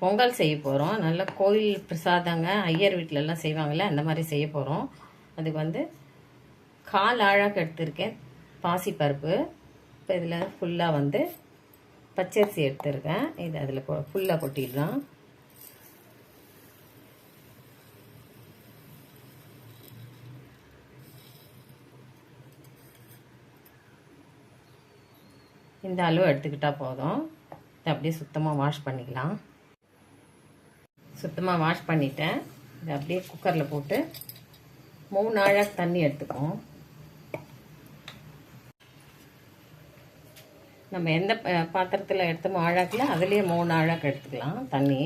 பொங்கல் செய்ய போகிறோம் நல்ல கோயில் பிரசாதங்க ஐயர் வீட்டிலலாம் செய்வாங்கள்ல அந்த மாதிரி செய்ய போகிறோம் அதுக்கு வந்து கால் ஆழாக எடுத்திருக்கேன். பாசிப்பருப்பு இப்போ இதில் ஃபுல்லாக வந்து பச்சரிசி எடுத்திருக்கேன். இது அதில் ஃபுல்லாக கொட்டிடலாம். இந்த அளவு எடுத்துக்கிட்டால் போதும். இதை அப்படியே சுத்தமாக வாஷ் பண்ணிக்கலாம். சுத்தமாக வாஷ் பண்ணிட்டேன். இதை அப்படியே குக்கரில் போட்டு மூணு ஆழாக்கு தண்ணி எடுத்துக்கும் நம்ம எந்த பாத்திரத்தில் எடுத்தோமோ ஆழாக்கில் அதுலேயே மூணு ஆழாக்கு எடுத்துக்கலாம் தண்ணி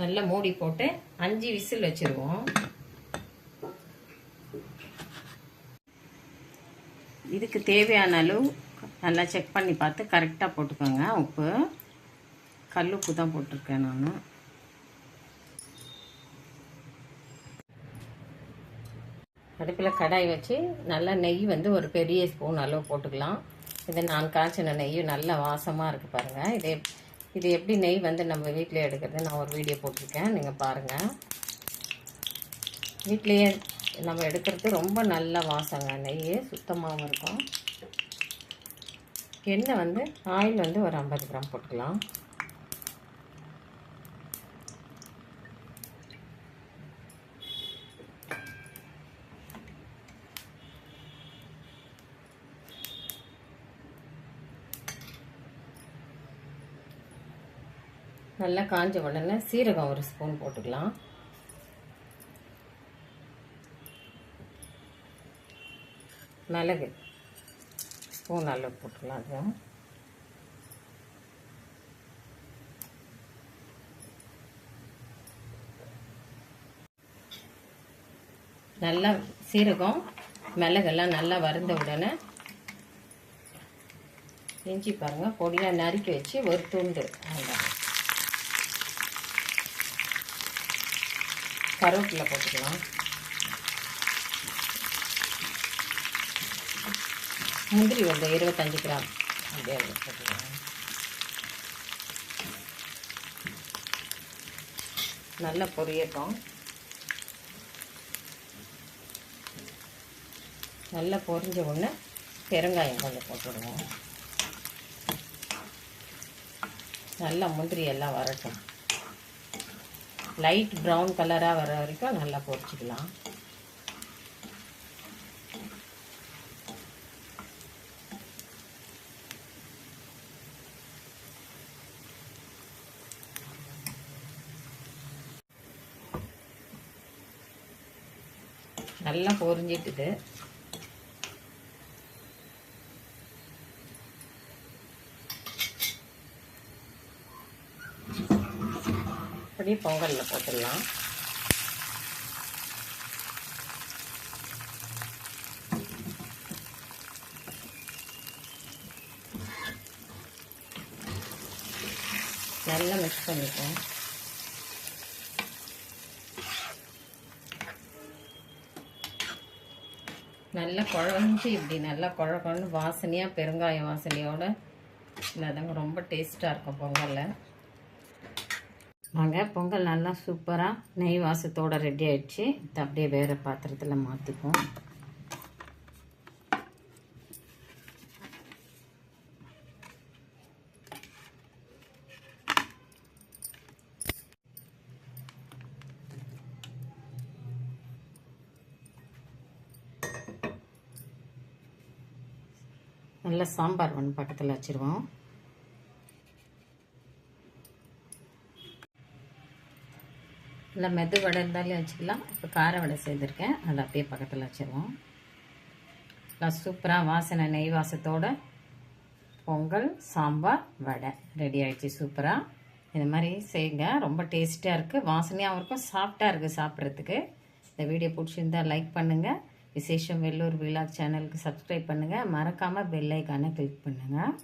நல்லா மூடி போட்டு அஞ்சு விசில் வச்சுருவோம். இதுக்கு தேவையான அளவு நல்லா செக் பண்ணி பார்த்து கரெக்டாக போட்டுக்கோங்க. உப்பு கல் உப்பு தான் போட்டிருக்கேன் நான். அடுப்பில் கடாய் வச்சு நல்லா நெய் வந்து ஒரு பெரிய ஸ்பூன் அளவு போட்டுக்கலாம். இது நான் காய்ச்சின நெய் நல்லா வாசமாக இருக்குது பாருங்கள் இதே இது எப்படி நெய் வந்து நம்ம வீட்டிலே எடுக்கிறது? நான் ஒரு வீடியோ போட்டிருக்கேன். நீங்கள் பாருங்கள் வீட்லேயே நம்ம எடுக்கிறது ரொம்ப நல்ல வாசங்க. நெய் சுத்தமாகவும் இருக்கும். எண்ணெய் வந்து ஆயில் வந்து ஒரு ஐம்பது கிராம் போட்டுக்கலாம். நல்லா காஞ்ச உடனே சீரகம் ஒரு ஸ்பூன் போட்டுக்கலாம். மிளகு ஸ்பூன் அளவு போட்டுக்கலாம் அதுவும் நல்லா சீரகம் மிளகெல்லாம் நல்லா வறுந்த உடனே இஞ்சி பாருங்கள் பொடியாக நறுக்கி வச்சு ஒரு துண்டு அவ்வளோ கருவேப்பிலை போட்டுக்கலாம். முந்திரி வந்து இருபத்தஞ்சி கிராம். அப்படியே போட்டுக்கலாம். நல்லா பொரியட்டும். நல்லா பொரிஞ்ச உடனே பெருங்காயம் கொஞ்சம் போட்டுடுவோம். நல்லா முந்திரி எல்லாம் வரட்டும். லைட் ப்ரௌன் கலராக வர வரைக்கும் நல்லா பொரிச்சிக்கலாம் நல்லா பொரிஞ்சிட்டுது அப்படியே பொங்கலில் போட்டுடலாம். நல்லா மிக்ஸ் பண்ணிப்போம். நல்லா குழஞ்சி இப்படி நல்லா குழ குழந்து வாசனையாக பெருங்காயம் வாசனையோடு இல்லாதவங்க ரொம்ப டேஸ்ட்டாக இருக்கும் பொங்கலில். வாங்க பொங்கல் நல்லா சூப்பராக நெய் வாசத்தோடு ரெடி ஆயிடுச்சு. அப்படியே வேறு பாத்திரத்தில் மாற்றிப்போம் நல்லா சாம்பார் ஒன்று பக்கத்தில் வச்சுருவோம். இல்லை மெது வடை இருந்தாலும் வச்சுக்கலாம். இப்போ கார வடை செய்திருக்கேன். அதை அப்படியே பக்கத்தில் வச்சுருவோம். நல்லா சூப்பராக வாசனை நெய் வாசத்தோட பொங்கல் சாம்பார் வடை ரெடி ஆகிடுச்சு சூப்பராக இது மாதிரி செய்யுங்க. ரொம்ப டேஸ்ட்டாக இருக்குது வாசனையாகவும் இருக்கும். சாஃப்டாக இருக்குது சாப்பிட்றதுக்கு. இந்த வீடியோ பிடிச்சிருந்தா லைக் பண்ணுங்கள் விசேஷம் வெள்ளூர் விழா சேனலுக்கு சப்ஸ்கிரைப் பண்ணுங்கள் மறக்காமல் பெல் ஐக்கானை கிளிக் பண்ணுங்கள்